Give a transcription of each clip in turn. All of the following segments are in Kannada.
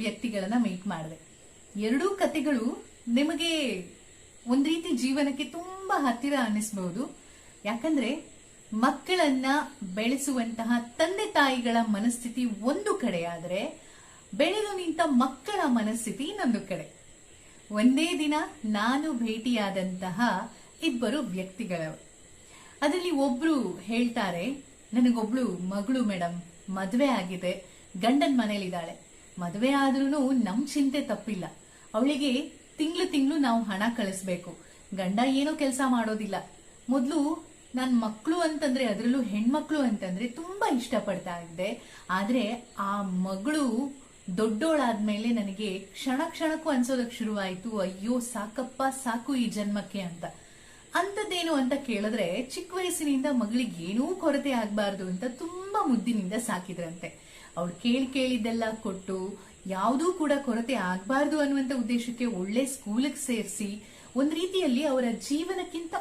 ವ್ಯಕ್ತಿಗಳನ್ನ ಮೀಟ್ ಮಾಡಿದೆ. ಎರಡೂ ಕತೆಗಳು ನಿಮಗೆ ಒಂದ್ ರೀತಿ ಜೀವನಕ್ಕೆ ತುಂಬಾ ಹತ್ತಿರ ಅನ್ನಿಸ್ಬಹುದು ಯಾಕಂದ್ರೆ ಮಕ್ಕಳನ್ನ ಬೆಳೆಸುವಂತಹ ತಂದೆ ತಾಯಿಗಳ ಮನಸ್ಥಿತಿ ಒಂದು ಕಡೆ ಆದ್ರೆ ಬೆಳೆದು ನಿಂತ ಮಕ್ಕಳ ಮನಸ್ಥಿತಿ ಇನ್ನೊಂದು ಕಡೆ. ಒಂದೇ ದಿನ ನಾನು ಭೇಟಿಯಾದಂತಹ ಇಬ್ಬರು ವ್ಯಕ್ತಿಗಳವರು. ಅದರಲ್ಲಿ ಒಬ್ರು ಹೇಳ್ತಾರೆ, ನನಗೊಬ್ಳು ಮಗಳು ಮೇಡಮ್ ಮದುವೆ ಆಗಿದೆ, ಗಂಡನ್ ಮನೇಲಿದ್ದಾಳೆ. ಮದುವೆ ಆದ್ರೂ ನಮ್ ಚಿಂತೆ ತಪ್ಪಿಲ್ಲ. ಅವಳಿಗೆ ತಿಂಗಳು ತಿಂಗಳು ನಾವು ಹಣ ಕಳಿಸ್ಬೇಕು. ಗಂಡ ಏನೋ ಕೆಲಸ ಮಾಡೋದಿಲ್ಲ. ಮೊದಲು ನನ್ ಮಕ್ಕಳು ಅಂತಂದ್ರೆ ಅದರಲ್ಲೂ ಹೆಣ್ಮಕ್ಳು ಅಂತಂದ್ರೆ ತುಂಬಾ ಇಷ್ಟಪಡ್ತಾ ಇದ್ದೆ. ಆದ್ರೆ ಆ ಮಗಳು ದೊಡ್ಡೋಳಾದ್ಮೇಲೆ ನನಗೆ ಕ್ಷಣ ಕ್ಷಣಕ್ಕೂ ಅನ್ಸೋದಕ್ ಶುರುವಾಯ್ತು. ಅಯ್ಯೋ, ಸಾಕಪ್ಪ, ಸಾಕು ಈ ಜನ್ಮಕ್ಕೆ ಅಂತ. ಅಂತದ್ದೇನು ಅಂತ ಕೇಳಿದ್ರೆ ಚಿಕ್ಕ ವಯಸ್ಸಿನಿಂದ ಮಗಳಿಗೆ ಏನೂ ಕೊರತೆ ಆಗ್ಬಾರ್ದು ಅಂತ ತುಂಬಾ ಮುದ್ದಿನಿಂದ ಸಾಕಿದ್ರಂತೆ. ಅವಳು ಕೇಳಿ ಕೇಳಿದ್ದೆಲ್ಲ ಕೊಟ್ಟು ಯಾವುದೂ ಕೂಡ ಕೊರತೆ ಆಗ್ಬಾರ್ದು ಅನ್ನುವಂತ ಉದ್ದೇಶಕ್ಕೆ ಒಳ್ಳೆ ಸ್ಕೂಲಿಗೆ ಸೇರಿಸಿ ಒಂದ್ ರೀತಿಯಲ್ಲಿ ಅವರ ಜೀವನಕ್ಕಿಂತ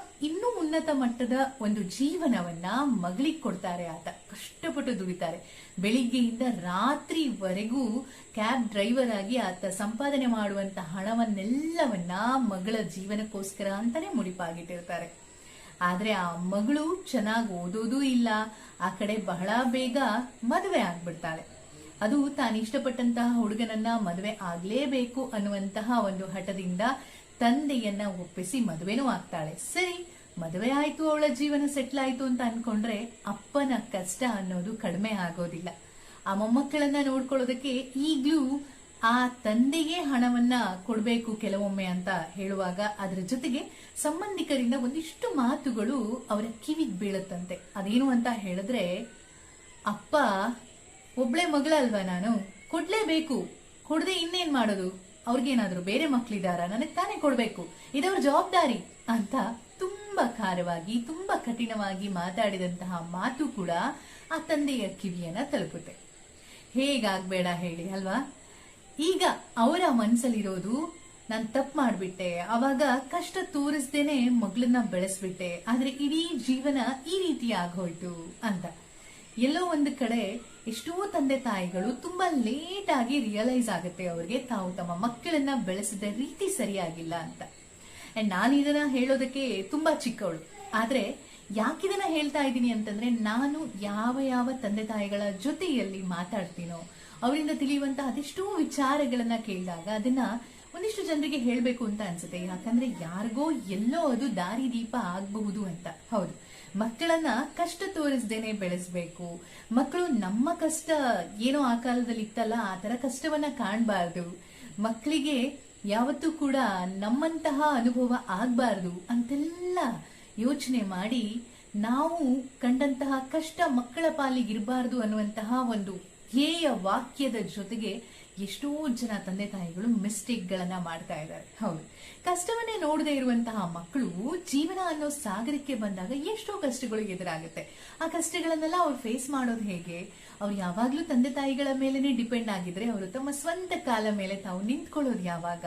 ಉನ್ನತ ಮಟ್ಟದ ಒಂದು ಜೀವನವನ್ನ ಮಗಳಿಗೆ ಕೊಡ್ತಾರೆ ಆತ. ಕಷ್ಟಪಟ್ಟು ದುಡಿತಾರೆ. ಬೆಳಿಗ್ಗೆಯಿಂದ ರಾತ್ರಿವರೆಗೂ ಕ್ಯಾಬ್ ಡ್ರೈವರ್ ಆಗಿ ಆತ ಸಂಪಾದನೆ ಮಾಡುವಂತ ಹಣವನ್ನೆಲ್ಲವನ್ನ ಮಗಳ ಜೀವನಕ್ಕೋಸ್ಕರ ಅಂತಾನೆ ಮುಡಿಪಾಗಿಟ್ಟಿರ್ತಾರೆ. ಆದ್ರೆ ಆ ಮಗಳು ಚೆನ್ನಾಗಿ ಓದೋದೂ ಇಲ್ಲ. ಆ ಕಡೆ ಬಹಳ ಬೇಗ ಮದುವೆ ಆಗ್ಬಿಡ್ತಾಳೆ. ಅದು ತಾನು ಇಷ್ಟಪಟ್ಟಂತಹ ಹುಡುಗನನ್ನ ಮದುವೆ ಆಗ್ಲೇಬೇಕು ಅನ್ನುವಂತಹ ಒಂದು ಹಠದಿಂದ ತಂದೆಯನ್ನ ಒಪ್ಪಿಸಿ ಮದುವೆನೂ ಆಗ್ತಾಳೆ. ಸರಿ ಮದುವೆ ಆಯ್ತು, ಅವಳ ಜೀವನ ಸೆಟ್ಲ್ ಆಯ್ತು ಅಂತ ಅನ್ಕೊಂಡ್ರೆ ಅಪ್ಪನ ಕಷ್ಟ ಅನ್ನೋದು ಕಡಿಮೆ ಆಗೋದಿಲ್ಲ. ಆ ಮೊಮ್ಮಕ್ಕಳನ್ನ ನೋಡ್ಕೊಳ್ಳೋದಕ್ಕೆ ಈಗ್ಲೂ ಆ ತಂದೆಗೆ ಹಣವನ್ನ ಕೊಡ್ಬೇಕು ಕೆಲವೊಮ್ಮೆ ಅಂತ ಹೇಳುವಾಗ ಅದರ ಜೊತೆಗೆ ಸಂಬಂಧಿಕರಿಂದ ಒಂದಿಷ್ಟು ಮಾತುಗಳು ಅವರ ಕಿವಿಗೆ ಬೀಳುತ್ತಂತೆ. ಅದೇನು ಅಂತ ಹೇಳಿದ್ರೆ, ಅಪ್ಪ, ಒಬ್ಳೆ ಮಗಳಲ್ವಾ ನಾನು? ಕೊಡ್ಲೇಬೇಕು. ಕೊಡದೆ ಇನ್ನೇನ್ ಮಾಡೋದು? ಅವ್ರಿಗೇನಾದ್ರೂ ಬೇರೆ ಮಕ್ಳಿದಾರ? ನನಗ್ ತಾನೇ ಕೊಡ್ಬೇಕು. ಇದವ್ರ ಜವಾಬ್ದಾರಿ. ಅಂತ ತುಂಬಾ ಖಾರವಾಗಿ ತುಂಬಾ ಕಠಿಣವಾಗಿ ಮಾತಾಡಿದಂತಹ ಮಾತು ಕೂಡ ಆ ತಂದೆಯ ಕಿವಿಯನ್ನ ತಲುಪುತ್ತೆ. ಹೇಗಾಗ್ಬೇಡ ಹೇಳಿ, ಅಲ್ವಾ? ಈಗ ಅವರ ಮನಸ್ಸಲ್ಲಿರೋದು ನಾನ್ ತಪ್ಪು ಮಾಡಿಬಿಟ್ಟೆ, ಅವಾಗ ಕಷ್ಟ ತೋರಿಸ್ದೇನೆ ಮಗಳನ್ನ ಬೆಳೆಸ್ಬಿಟ್ಟೆ, ಆದ್ರೆ ಇಡೀ ಜೀವನ ಈ ರೀತಿ ಆಗೋಯ್ತು ಅಂತ. ಎಲ್ಲೋ ಒಂದು ಕಡೆ ಎಷ್ಟೋ ತಂದೆ ತಾಯಿಗಳು ತುಂಬಾ ಲೇಟ್ ಆಗಿ ರಿಯಲೈಸ್ ಆಗುತ್ತೆ ಅವ್ರಿಗೆ ತಾವು ತಮ್ಮ ಮಕ್ಕಳನ್ನ ಬೆಳೆಸಿದ ರೀತಿ ಸರಿಯಾಗಿಲ್ಲ ಅಂತ. ಅಂಡ್ ನಾನು ಇದನ್ನ ಹೇಳೋದಕ್ಕೆ ತುಂಬಾ ಚಿಕ್ಕವಳು. ಆದ್ರೆ ಯಾಕಿದನ್ನ ಹೇಳ್ತಾ ಇದ್ದೀನಿ ಅಂತಂದ್ರೆ ನಾನು ಯಾವ ಯಾವ ತಂದೆ ತಾಯಿಗಳ ಜೊತೆಯಲ್ಲಿ ಮಾತಾಡ್ತೀನೋ, ಅವರಿಂದ ತಿಳಿಯುವಂತಹ ಅದೆಷ್ಟೋ ವಿಚಾರಗಳನ್ನ ಕೇಳಿದಾಗ ಅದನ್ನ ಒಂದಿಷ್ಟು ಜನರಿಗೆ ಹೇಳಬೇಕು ಅಂತ ಅನ್ಸುತ್ತೆ. ಯಾಕಂದ್ರೆ ಯಾರಿಗೋ ಎಲ್ಲೋ ಅದು ದಾರಿ ದೀಪ ಆಗಬಹುದು ಅಂತ. ಹೌದು. ಮಕ್ಕಳನ್ನ ಕಷ್ಟ ತೋರಿಸ್ದೇನೆ ಬೆಳೆಸಬೇಕು. ಮಕ್ಕಳು ನಮ್ಮ ಕಷ್ಟ ಏನೋ ಆ ಕಾಲದಲ್ಲಿ ಇತ್ತಲ್ಲ, ಆ ತರ ಕಷ್ಟವನ್ನ ಕಾಣಬಾರದು. ಮಕ್ಕಳಿಗೆ ಯಾವತ್ತೂ ಕೂಡ ನಮ್ಮಂತಹ ಅನುಭವ ಆಗ್ಬಾರ್ದು ಅಂತೆಲ್ಲ ಯೋಚನೆ ಮಾಡಿ ನಾವು ಕಂಡಂತಹ ಕಷ್ಟ ಮಕ್ಕಳ ಪಾಲಿಗಿರಬಾರ್ದು ಅನ್ನುವಂತಹ ಒಂದು ಧ್ಯೇಯ ವಾಕ್ಯದ ಜೊತೆಗೆ ಎಷ್ಟೋ ಜನ ತಂದೆ ತಾಯಿಗಳು ಮಿಸ್ಟೇಕ್ ಗಳನ್ನ ಮಾಡ್ತಾ ಇದ್ದಾರೆ. ಹೌದು. ಕಷ್ಟವನ್ನೇ ನೋಡದೆ ಇರುವಂತಹ ಮಕ್ಕಳು ಜೀವನ ಅನ್ನೋ ಸಾಗರಕ್ಕೆ ಬಂದಾಗ ಎಷ್ಟೋ ಕಷ್ಟಗಳು ಎದುರಾಗುತ್ತೆ. ಆ ಕಷ್ಟಗಳನ್ನೆಲ್ಲ ಅವ್ರು ಫೇಸ್ ಮಾಡೋದು ಹೇಗೆ? ಅವ್ರು ಯಾವಾಗ್ಲೂ ತಂದೆ ತಾಯಿಗಳ ಮೇಲೆನೆ ಡಿಪೆಂಡ್ ಆಗಿದ್ರೆ ಅವರು ತಮ್ಮ ಸ್ವಂತ ಕಾಲ ಮೇಲೆ ತಾವು ನಿಂತ್ಕೊಳ್ಳೋದು ಯಾವಾಗ?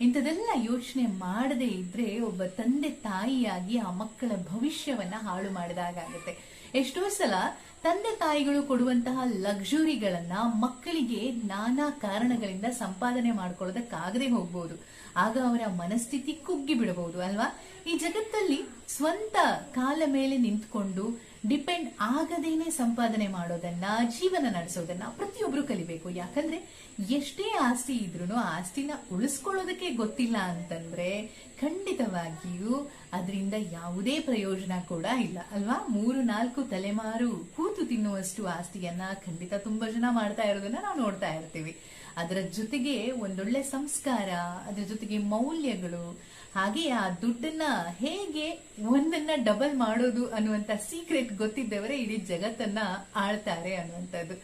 ಇಂಥದೆಲ್ಲ ಯೋಚನೆ ಮಾಡದೇ ಇದ್ರೆ ಒಬ್ಬ ತಂದೆ ತಾಯಿಯಾಗಿ ಆ ಮಕ್ಕಳ ಭವಿಷ್ಯವನ್ನ ಹಾಳು ಮಾಡಿದಾಗುತ್ತೆ ಎಷ್ಟೋ ಸಲ ತಂದೆ ತಾಯಿಗಳು ಕೊಡುವಂತಹ ಲಕ್ಸುರಿಗಳನ್ನ ಮಕ್ಕಳಿಗೆ ನಾನಾ ಕಾರಣಗಳಿಂದ ಸಂಪಾದನೆ ಮಾಡ್ಕೊಳ್ಳೋದಕ್ಕಾಗದೆ ಹೋಗ್ಬೋದು. ಆಗ ಅವರ ಮನಸ್ಥಿತಿ ಕುಗ್ಗಿ ಬಿಡಬಹುದು ಅಲ್ವಾ? ಈ ಜಗತ್ತಲ್ಲಿ ಸ್ವಂತ ಕಾಲ ಮೇಲೆ ನಿಂತ್ಕೊಂಡು ಡಿಪೆಂಡ್ ಆಗದೇನೆ ಸಂಪಾದನೆ ಮಾಡೋದನ್ನ, ಜೀವನ ನಡೆಸೋದನ್ನ ಪ್ರತಿಯೊಬ್ರು ಕಲಿಬೇಕು. ಯಾಕಂದ್ರೆ ಎಷ್ಟೇ ಆಸ್ತಿ ಇದ್ರೂ ಆಸ್ತಿನ ಉಳಿಸ್ಕೊಳ್ಳೋದಕ್ಕೆ ಗೊತ್ತಿಲ್ಲ ಅಂತಂದ್ರೆ ಖಂಡಿತವಾಗಿಯೂ ಅದರಿಂದ ಯಾವುದೇ ಪ್ರಯೋಜನ ಕೂಡ ಇಲ್ಲ. ಅಲ್ವಾ? ಮೂರು, ನಾಲ್ಕು ತಲೆಮಾರು ಕೂತು ತಿನ್ನುವಷ್ಟು ಆಸ್ತಿಯನ್ನ ಖಂಡಿತ ತುಂಬಾ ಜನ ಮಾಡ್ತಾ ಇರೋದನ್ನ ನಾವು ನೋಡ್ತಾ ಇರ್ತೀವಿ. ಅದರ ಜೊತೆಗೆ ಒಂದೊಳ್ಳೆ ಸಂಸ್ಕಾರ, ಅದರ ಜೊತೆಗೆ ಮೌಲ್ಯಗಳು, ಹಾಗೆ ಆ ದುಡ್ಡನ್ನ ಹೇಗೆ ಒಂದನ್ನ ಡಬಲ್ ಮಾಡೋದು ಅನ್ನುವಂತ ಸೀಕ್ರೆಟ್ ಗೊತ್ತಿದ್ದವರೇ ಇಡೀ ಜಗತ್ತನ್ನ ಆಳ್ತಾರೆ ಅನ್ನುವಂಥದ್ದು.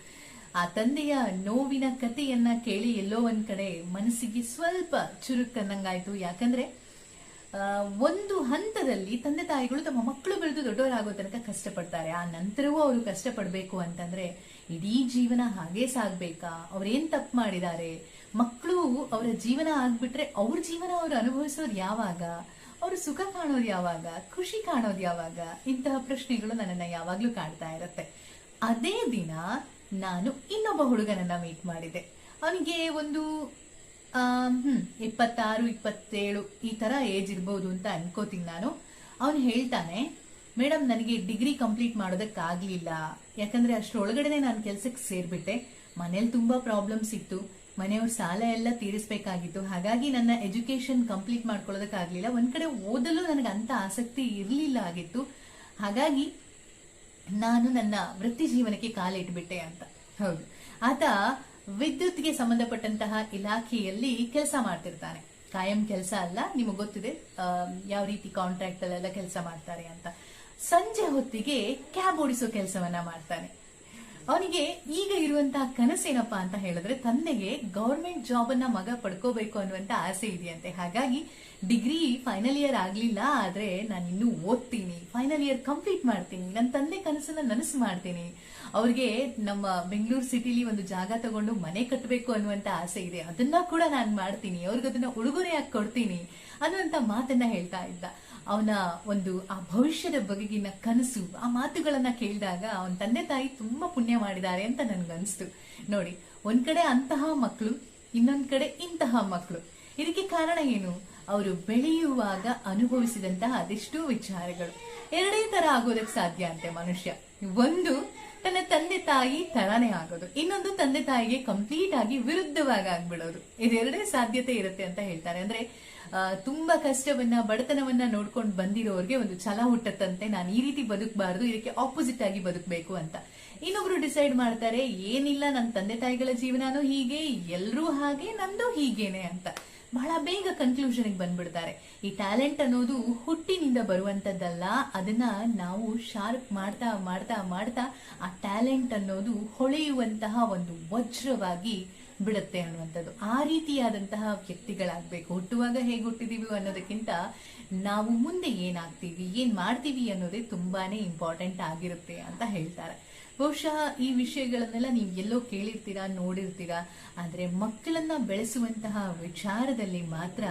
ಆ ತಂದೆಯ ನೋವಿನ ಕಥೆಯನ್ನ ಕೇಳಿ ಎಲ್ಲೋ ಒಂದ್ ಕಡೆ ಮನಸ್ಸಿಗೆ ಸ್ವಲ್ಪ ಚುರುಕನ್ನಂಗಾಯ್ತು ಯಾಕಂದ್ರೆ ಒಂದು ಹಂತದಲ್ಲಿ ತಂದೆ ತಾಯಿಗಳು ತಮ್ಮ ಮಕ್ಕಳು ಬೆಳೆದು ದೊಡ್ಡವರಾಗೋ ತನಕ ಕಷ್ಟಪಡ್ತಾರೆ. ಆ ನಂತರವೂ ಅವರು ಕಷ್ಟಪಡಬೇಕು ಅಂತಂದ್ರೆ, ಇಡೀ ಜೀವನ ಹಾಗೆ ಸಾಗ್ಬೇಕಾ? ಅವ್ರೇನ್ ತಪ್ಪು ಮಾಡಿದ್ದಾರೆ? ಮಕ್ಕಳು ಅವರ ಜೀವನ ಆಗ್ಬಿಟ್ರೆ ಅವ್ರ ಜೀವನ ಅವ್ರು ಅನುಭವಿಸೋದು ಯಾವಾಗ? ಅವರು ಸುಖ ಕಾಣೋದು ಯಾವಾಗ, ಖುಷಿ ಕಾಣೋದು ಯಾವಾಗ? ಇಂತಹ ಪ್ರಶ್ನೆಗಳು ನನ್ನನ್ನ ಯಾವಾಗ್ಲೂ ಕಾಣ್ತಾ ಇರತ್ತೆ. ಅದೇ ದಿನ ನಾನು ಇನ್ನೊಬ್ಬ ಹುಡುಗನನ್ನ ಮೀಟ್ ಮಾಡಿದೆ. ಅವನಿಗೆ ಒಂದು ಹ್ಮ್ ಇಪ್ಪತ್ತಾರು ಇಪ್ಪತ್ತೇಳು ಈ ತರ ಏಜ್ ಇರ್ಬೋದು ಅಂತ ಅನ್ಕೋತೀನಿ ನಾನು. ಅವನು ಹೇಳ್ತಾನೆ ಮೇಡಮ್ ನನಗೆ ಡಿಗ್ರಿ ಕಂಪ್ಲೀಟ್ ಮಾಡೋದಕ್ಕಾಗ್ಲಿಲ್ಲ. ಯಾಕಂದ್ರೆ ಅಷ್ಟರೊಳಗಡೆನೆ ನಾನು ಕೆಲ್ಸಕ್ಕೆ ಸೇರ್ಬಿಟ್ಟೆ. ಮನೇಲಿ ತುಂಬಾ ಪ್ರಾಬ್ಲಮ್ಸ್ ಇತ್ತು. ಮನೆಯವ್ರ ಸಾಲ ಎಲ್ಲ ತೀರಿಸಬೇಕಾಗಿತ್ತು. ಹಾಗಾಗಿ ನನ್ನ ಎಜುಕೇಶನ್ ಕಂಪ್ಲೀಟ್ ಮಾಡ್ಕೊಳ್ಳೋದಕ್ಕಾಗ್ಲಿಲ್ಲ. ಒಂದ್ ಕಡೆ ಓದಲು ನನಗೆ ಅಂತ ಆಸಕ್ತಿ ಇರಲಿಲ್ಲ ಆಗಿತ್ತು. ಹಾಗಾಗಿ ನಾನು ನನ್ನ ವೃತ್ತಿ ಜೀವನಕ್ಕೆ ಕಾಲಿಟ್ಬಿಟ್ಟೆ ಅಂತ. ಹೌದು. ಆತ ವಿದ್ಯುತ್ಗೆ ಸಂಬಂಧಪಟ್ಟಂತಹ ಇಲಾಖೆಯಲ್ಲಿ ಕೆಲಸ ಮಾಡ್ತಿರ್ತಾನೆ. ಕಾಯಂ ಕೆಲಸ ಅಲ್ಲ, ನಿಮಗೆ ಗೊತ್ತಿದೆ ಯಾವ ರೀತಿ ಕಾಂಟ್ರಾಕ್ಟ್ ಅಲ್ಲೆಲ್ಲ ಕೆಲಸ ಮಾಡ್ತಾರೆ ಅಂತ. ಸಂಜೆ ಹೊತ್ತಿಗೆ ಕ್ಯಾಬ್ ಓಡಿಸೋ ಕೆಲಸವನ್ನ ಮಾಡ್ತಾನೆ. ಅವನಿಗೆ ಈಗ ಇರುವಂತಹ ಕನಸೇನಪ್ಪ ಅಂತ ಹೇಳಿದ್ರೆ ತಂದೆಗೆ ಗೌರ್ಮೆಂಟ್ ಜಾಬ್ ಅನ್ನ ಮಗ ಪಡ್ಕೋಬೇಕು ಅನ್ನುವಂತ ಆಸೆ ಇದೆಯಂತೆ. ಹಾಗಾಗಿ ಡಿಗ್ರಿ ಫೈನಲ್ ಇಯರ್ ಆಗ್ಲಿಲ್ಲ ಆದ್ರೆ ನಾನು ಇನ್ನೂ ಓದ್ತೀನಿ. ಫೈನಲ್ ಇಯರ್ ಕಂಪ್ಲೀಟ್ ಮಾಡ್ತೀನಿ. ನನ್ನ ತಂದೆ ಕನಸನ್ನ ನನಸು ಮಾಡ್ತೀನಿ. ಅವ್ರಿಗೆ ನಮ್ಮ ಬೆಂಗಳೂರು ಸಿಟಿಲಿ ಒಂದು ಜಾಗ ತಗೊಂಡು ಮನೆ ಕಟ್ಟಬೇಕು ಅನ್ನುವಂತ ಆಸೆ ಇದೆ. ಅದನ್ನ ಕೂಡ ನಾನು ಮಾಡ್ತೀನಿ. ಅವ್ರಿಗೆ ಅದನ್ನ ಉಡುಗೊರೆಯಾಗಿ ಕೊಡ್ತೀನಿ ಅನ್ನುವಂತ ಮಾತನ್ನ ಹೇಳ್ತಾ ಇದ್ದ. ಅವನ ಒಂದು, ಆ ಭವಿಷ್ಯದ ಬಗೆಗಿನ ಕನಸು, ಆ ಮಾತುಗಳನ್ನ ಕೇಳಿದಾಗ ಅವನ ತಂದೆ ತಾಯಿ ತುಂಬಾ ಪುಣ್ಯ ಮಾಡಿದ್ದಾರೆ ಅಂತ ನನ್ಗನ್ಸ್ತು. ನೋಡಿ, ಒಂದ್ ಕಡೆ ಅಂತಹ ಮಕ್ಕಳು ಇನ್ನೊಂದ್ ಕಡೆ ಇಂತಹ ಮಕ್ಕಳು ಇದಕ್ಕೆ ಕಾರಣ ಏನು? ಅವರು ಬೆಳೆಯುವಾಗ ಅನುಭವಿಸಿದಂತಹ ಅದೆಷ್ಟೋ ವಿಚಾರಗಳು. ಎರಡೇ ತರ ಆಗೋದಕ್ಕೆ ಸಾಧ್ಯ ಅಂತೆ ಮನುಷ್ಯ. ಒಂದು, ತನ್ನ ತಂದೆ ತಾಯಿ ತರಾನೇ ಆಗೋದು. ಇನ್ನೊಂದು ತಂದೆ ತಾಯಿಗೆ ಕಂಪ್ಲೀಟ್ ಆಗಿ ವಿರುದ್ಧವಾಗಿ ಆಗ್ಬಿಡೋದು. ಇದೆರಡೇ ಸಾಧ್ಯತೆ ಇರುತ್ತೆ ಅಂತ ಹೇಳ್ತಾರೆ. ಅಂದ್ರೆ ತುಂಬಾ ಕಷ್ಟವನ್ನ, ಬಡತನವನ್ನ ನೋಡ್ಕೊಂಡು ಬಂದಿರೋರ್ಗೆ ಒಂದು ಛಲ ಹುಟ್ಟತ್ತಂತೆ. ನಾನು ಈ ರೀತಿ ಬದುಕಬಾರದು, ಇದಕ್ಕೆ ಆಪೋಸಿಟ್ ಆಗಿ ಬದುಕಬೇಕು ಅಂತ. ಇನ್ನೊಬ್ರು ಡಿಸೈಡ್ ಮಾಡ್ತಾರೆ, ಏನಿಲ್ಲ ನನ್ನ ತಂದೆ ತಾಯಿಗಳ ಜೀವನಾನು ಹೀಗೆ, ಎಲ್ರೂ ಹಾಗೆ, ನಂದು ಹೀಗೇನೆ ಅಂತ. ಬಹಳ ಬೇಗ ಕನ್ಕ್ಲೂಷನ್ ಬಂದ್ಬಿಡ್ತಾರೆ. ಈ ಟ್ಯಾಲೆಂಟ್ ಅನ್ನೋದು ಹುಟ್ಟಿನಿಂದ ಬರುವಂತದ್ದಲ್ಲ, ಅದನ್ನ ನಾವು ಶಾರ್ಪ್ ಮಾಡ್ತಾ ಮಾಡ್ತಾ ಮಾಡ್ತಾ ಆ ಟ್ಯಾಲೆಂಟ್ ಅನ್ನೋದು ಹೊಳೆಯುವಂತಹ ಒಂದು ವಜ್ರವಾಗಿ ಬಿಡುತ್ತೆ ಅನ್ನುವಂಥದ್ದು. ಆ ರೀತಿಯಾದಂತಹ ವ್ಯಕ್ತಿಗಳಾಗ್ಬೇಕು. ಹುಟ್ಟುವಾಗ ಹೇಗೆ ಹುಟ್ಟಿದೀವಿ ಅನ್ನೋದಕ್ಕಿಂತ ನಾವು ಮುಂದೆ ಏನಾಗ್ತೀವಿ, ಏನ್ ಮಾಡ್ತೀವಿ ಅನ್ನೋದೇ ತುಂಬಾನೇ ಇಂಪಾರ್ಟೆಂಟ್ ಆಗಿರುತ್ತೆ ಅಂತ ಹೇಳ್ತಾರೆ. ಬಹುಶಃ ಈ ವಿಷಯಗಳನ್ನೆಲ್ಲ ನೀವು ಎಲ್ಲೋ ಕೇಳಿರ್ತೀರಾ, ನೋಡಿರ್ತೀರಾ, ಆದ್ರೆ ಮಕ್ಕಳನ್ನ ಬೆಳೆಸುವಂತಹ ವಿಚಾರದಲ್ಲಿ ಮಾತ್ರ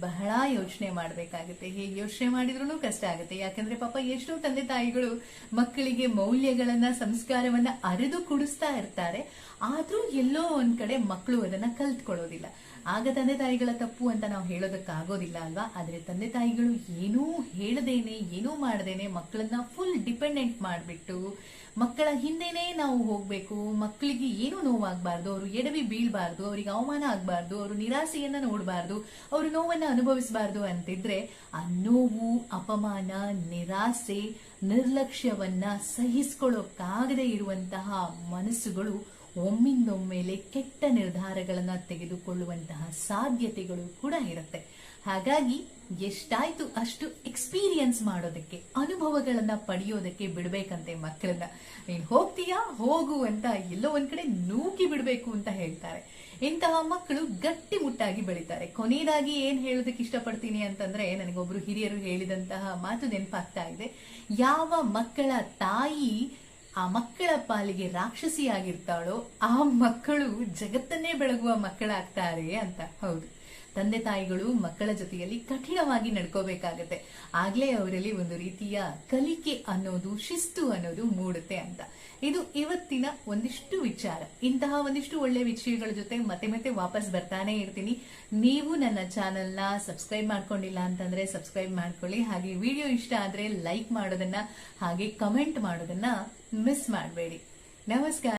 ಬಹಳ ಯೋಚನೆ ಮಾಡಬೇಕಾಗುತ್ತೆ. ಹೇಗೆ ಯೋಚನೆ ಮಾಡಿದ್ರು ಕಷ್ಟ ಆಗುತ್ತೆ. ಯಾಕಂದ್ರೆ ಪಾಪ ಎಷ್ಟೋ ತಂದೆ ತಾಯಿಗಳು ಮಕ್ಕಳಿಗೆ ಮೌಲ್ಯಗಳನ್ನ, ಸಂಸ್ಕಾರವನ್ನ ಅರೆದು ಕುಡಿಸ್ತಾ ಇರ್ತಾರೆ. ಆದ್ರೂ ಎಲ್ಲೋ ಒಂದ್ ಕಡೆ ಮಕ್ಕಳು ಅದನ್ನ ಕಲ್ತ್ಕೊಳ್ಳೋದಿಲ್ಲ. ಆಗ ತಂದೆ ತಾಯಿಗಳ ತಪ್ಪು ಅಂತ ನಾವು ಹೇಳೋದಕ್ಕಾಗೋದಿಲ್ಲ ಅಲ್ವಾ? ಆದರೆ ತಂದೆ ತಾಯಿಗಳು ಏನೂ ಹೇಳದೇನೆ, ಏನೂ ಮಾಡದೇನೆ ಮಕ್ಕಳನ್ನ ಫುಲ್ ಡಿಪೆಂಡೆಂಟ್ ಮಾಡಿಬಿಟ್ಟು ಮಕ್ಕಳ ಹಿಂದೆನೆ ನಾವು ಹೋಗ್ಬೇಕು. ಮಕ್ಕಳಿಗೆ ಏನೂ ನೋವಾಗಬಾರ್ದು, ಅವರು ಎಡವಿ ಬೀಳಬಾರ್ದು, ಅವರಿಗೆ ಅವಮಾನ ಆಗಬಾರ್ದು, ಅವರು ನಿರಾಸೆಯನ್ನ ನೋಡಬಾರ್ದು, ಅವರು ನೋವನ್ನ ಅನುಭವಿಸಬಾರ್ದು ಅಂತಿದ್ರೆ ಆ ನೋವು, ಅಪಮಾನ, ನಿರಾಸೆ, ನಿರ್ಲಕ್ಷ್ಯವನ್ನ ಸಹಿಸ್ಕೊಳ್ಳೋಕ್ಕಾಗದೇ ಇರುವಂತಹ ಮನಸ್ಸುಗಳು ಒಮ್ಮಿಂದೊಮ್ಮೆಲೆ ಕೆಟ್ಟ ನಿರ್ಧಾರಗಳನ್ನ ತೆಗೆದುಕೊಳ್ಳುವಂತಹ ಸಾಧ್ಯತೆಗಳು ಕೂಡ ಇರುತ್ತೆ. ಹಾಗಾಗಿ ಎಷ್ಟಾಯ್ತು ಅಷ್ಟು ಎಕ್ಸ್ಪೀರಿಯನ್ಸ್ ಮಾಡೋದಕ್ಕೆ, ಅನುಭವಗಳನ್ನ ಪಡೆಯೋದಕ್ಕೆ ಬಿಡ್ಬೇಕಂತೆ ಮಕ್ಕಳನ್ನ. ನೀನ್ ಹೋಗ್ತೀಯಾ? ಹೋಗು ಅಂತ ಎಲ್ಲೋ ಒಂದ್ ಕಡೆ ನೂಕಿ ಬಿಡ್ಬೇಕು ಅಂತ ಹೇಳ್ತಾರೆ. ಇಂತಹ ಮಕ್ಕಳು ಗಟ್ಟಿ ಮುಟ್ಟಾಗಿ ಬೆಳಿತಾರೆ. ಕೊನೆಯದಾಗಿ ಏನ್ ಹೇಳೋದಕ್ಕೆ ಇಷ್ಟಪಡ್ತೀನಿ ಅಂತಂದ್ರೆ, ನನಗೊಬ್ರು ಹಿರಿಯರು ಹೇಳಿದಂತಹ ಮಾತು ನೆನಪಾಗ್ತಾ ಇದೆ. ಯಾವ ಮಕ್ಕಳ ತಾಯಿ ಆ ಮಕ್ಕಳ ಪಾಲಿಗೆ ರಾಕ್ಷಸಿಯಾಗಿರ್ತಾಳೋ ಆ ಮಕ್ಕಳು ಜಗತ್ತನ್ನೇ ಬೆಳಗುವ ಮಕ್ಕಳಾಗ್ತಾರೆ ಅಂತ. ಹೌದು. ತಂದೆ ತಾಯಿಗಳು ಮಕ್ಕಳ ಜೊತೆಯಲ್ಲಿ ಕಠಿಣವಾಗಿ ನಡ್ಕೋಬೇಕಾಗತ್ತೆ. ಆಗ್ಲೇ ಅವರಲ್ಲಿ ಒಂದು ರೀತಿಯ ಕಲಿಕೆ ಅನ್ನೋದು, ಶಿಸ್ತು ಅನ್ನೋದು ಮೂಡುತ್ತೆ ಅಂತ. ಇದು ಇವತ್ತಿನ ಒಂದಿಷ್ಟು ವಿಚಾರ. ಇಂತಹ ಒಂದಿಷ್ಟು ಒಳ್ಳೆ ವಿಷಯಗಳ ಜೊತೆ ಮತ್ತೆ ಮತ್ತೆ ವಾಪಸ್ ಬರ್ತಾನೆ ಇರ್ತೀನಿ. ನೀವು ನನ್ನ ಚಾನೆಲ್ನ ಸಬ್ಸ್ಕ್ರೈಬ್ ಮಾಡ್ಕೊಂಡಿಲ್ಲ ಅಂತಂದ್ರೆ ಸಬ್ಸ್ಕ್ರೈಬ್ ಮಾಡ್ಕೊಳ್ಳಿ. ಹಾಗೆ ವಿಡಿಯೋ ಇಷ್ಟ ಆದ್ರೆ ಲೈಕ್ ಮಾಡೋದನ್ನ ಹಾಗೆ ಕಮೆಂಟ್ ಮಾಡೋದನ್ನ ಮಿಸ್ ಮಾಡಬೇಡಿ. ನಮಸ್ಕಾರ.